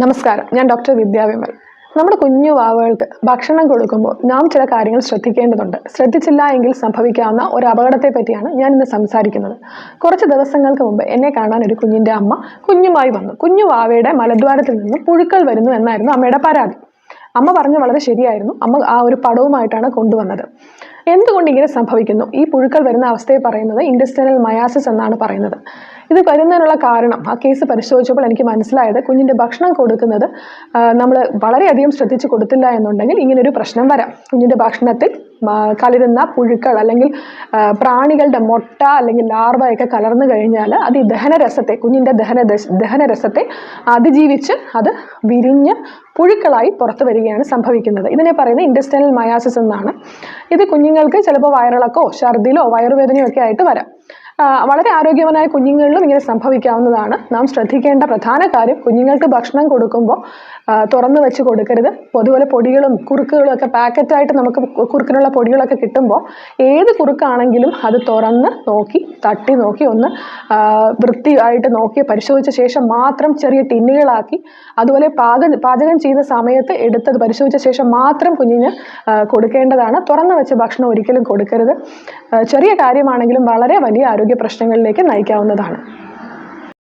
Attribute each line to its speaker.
Speaker 1: നമസ്കാരം ഞാൻ ഡോക്ടർ വിദ്യാവിമൽ നമ്മുടെ കുഞ്ഞു വാവകൾക്ക് ഭക്ഷണം കൊടുക്കുമ്പോൾ നാം ചില കാര്യങ്ങൾ ശ്രദ്ധിക്കേണ്ടതുണ്ട്. ശ്രദ്ധിച്ചില്ല എങ്കിൽ സംഭവിക്കാവുന്ന ഒരു അപകടത്തെ പറ്റിയാണ് ഞാൻ ഇന്ന് സംസാരിക്കുന്നത്. കുറച്ച് ദിവസങ്ങൾക്ക് മുമ്പ് എന്നെ കാണാൻ ഒരു കുഞ്ഞിന്റെ അമ്മ കുഞ്ഞുമായി വന്നു. കുഞ്ഞു വാവയുടെ മലദ്വാരത്തിൽ നിന്ന് പുഴുക്കൾ വരുന്നു എന്നായിരുന്നു അമ്മയുടെ പരാതി. അമ്മ പറഞ്ഞ വളരെ ശരിയായിരുന്നു. അമ്മ ആ ഒരു പടവുമായിട്ടാണ് കൊണ്ടുവന്നത്. എന്തുകൊണ്ട് ഇങ്ങനെ സംഭവിക്കുന്നു? ഈ പുഴുക്കൾ വരുന്ന അവസ്ഥയെ പറയുന്നത് ഇൻഡസ്ട്രിയൽ മയാസിസ് എന്നാണ് പറയുന്നത്. ഇത് വരുന്നതിനുള്ള കാരണം ആ കേസ് പരിശോധിച്ചപ്പോൾ എനിക്ക് മനസ്സിലായത് കുഞ്ഞിന്റെ ഭക്ഷണം കൊടുക്കുന്നത് നമ്മൾ വളരെയധികം ശ്രദ്ധിച്ച് കൊടുത്തില്ല എന്നുണ്ടെങ്കിൽ ഇങ്ങനൊരു പ്രശ്നം വരാം. കുഞ്ഞിന്റെ ഭക്ഷണത്തിൽ കലരുന്ന പുഴുക്കൾ അല്ലെങ്കിൽ പ്രാണികളുടെ മുട്ട അല്ലെങ്കിൽ ലാർവയൊക്കെ കലർന്നു കഴിഞ്ഞാൽ അത് ഈ ദഹനരസത്തെ കുഞ്ഞിന്റെ ദഹന ദഹനരസത്തെ അതിജീവിച്ച് അത് വിരിഞ്ഞ് പുഴുക്കളായി പുറത്തു വരികയാണ് സംഭവിക്കുന്നത്. ഇതിനെ പറയുന്നത് ഇൻഡസ്റ്റൈനൽ മയാസിസ് എന്നാണ്. ഇത് കുഞ്ഞുങ്ങൾക്ക് ചിലപ്പോൾ വയറിളക്കോ ഛർദിലോ വയറുവേദനയോ ഒക്കെ ആയിട്ട് വരാം. വളരെ ആരോഗ്യവാനായ കുഞ്ഞുങ്ങളിലും ഇങ്ങനെ സംഭവിക്കാവുന്നതാണ്. നാം ശ്രദ്ധിക്കേണ്ട പ്രധാന കാര്യം കുഞ്ഞുങ്ങൾക്ക് ഭക്ഷണം കൊടുക്കുമ്പോൾ തുറന്നു വെച്ച് കൊടുക്കരുത്. അതുപോലെ പൊടികളും കുറുക്കുകളും ഒക്കെ പാക്കറ്റായിട്ട് നമുക്ക് കുറുക്കിനുള്ള പൊടികളൊക്കെ കിട്ടുമ്പോൾ ഏത് കുറുക്കാണെങ്കിലും അത് തുറന്ന് നോക്കി തട്ടി നോക്കി ഒന്ന് വൃത്തിയായിട്ട് നോക്കി പരിശോധിച്ച ശേഷം മാത്രം ചെറിയ ടിന്നുകളാക്കി അതുപോലെ പാക പാചകം ചെയ്യുന്ന സമയത്ത് എടുത്തത് പരിശോധിച്ച ശേഷം മാത്രം കുഞ്ഞിന് കൊടുക്കേണ്ടതാണ്. തുറന്നു വെച്ച ഭക്ഷണം ഒരിക്കലും കൊടുക്കരുത്. ചെറിയ കാര്യമാണെങ്കിലും വളരെ വലിയ ആരോഗ്യ പ്രശ്നങ്ങളിലേക്ക് നയിക്കാവുന്നതാണ്.